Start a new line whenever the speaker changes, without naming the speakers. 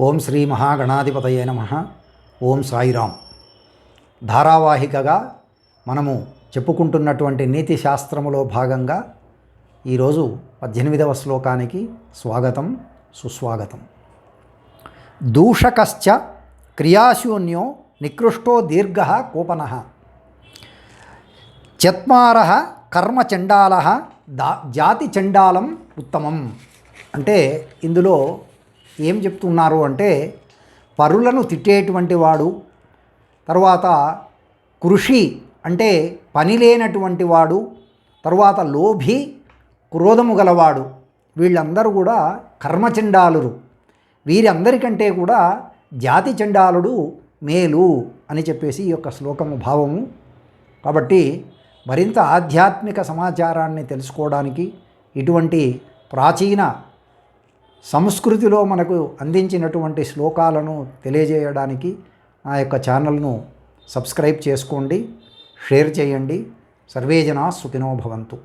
ఓం శ్రీ మహాగణాధిపతయే నమ. ఓం సాయిరాం ధారావాహికగా మనము చెప్పుకుంటున్నటువంటి నీతి శాస్త్రములో భాగంగా ఈరోజు పద్దెనిమిదవ శ్లోకానికి స్వాగతం సుస్వాగతం. దూషకశ్చ క్రియాశూన్యో నికృష్టో దీర్ఘ కూపన. చత్మార కర్మచండాల దా జాతి చండాలం ఉత్తమం. అంటే ఇందులో ఏం చెప్తున్నారు అంటే పరులను తిట్టేటువంటి వాడు తర్వాత కృషి అంటే పని లేనటువంటి వాడు తర్వాత లోభి క్రోధము గలవాడు. వీళ్ళందరూ కూడా కర్మచండాలురు వీరందరికంటే కూడా జాతి చండాలుడు మేలు అని చెప్పేసి ఈ యొక్క శ్లోకము భావము. కాబట్టి మరింత ఆధ్యాత్మిక సమాచారాన్ని తెలుసుకోవడానికి ఇటువంటి ప్రాచీన సంస్కృతిలో మనకు అందించినటువంటి శ్లోకాలను తెలియజేయడానికి నా యొక్క ఛానల్ను సబ్స్క్రైబ్ చేసుకోండి షేర్ చేయండి. సర్వేజన సుఖినో భవంతు.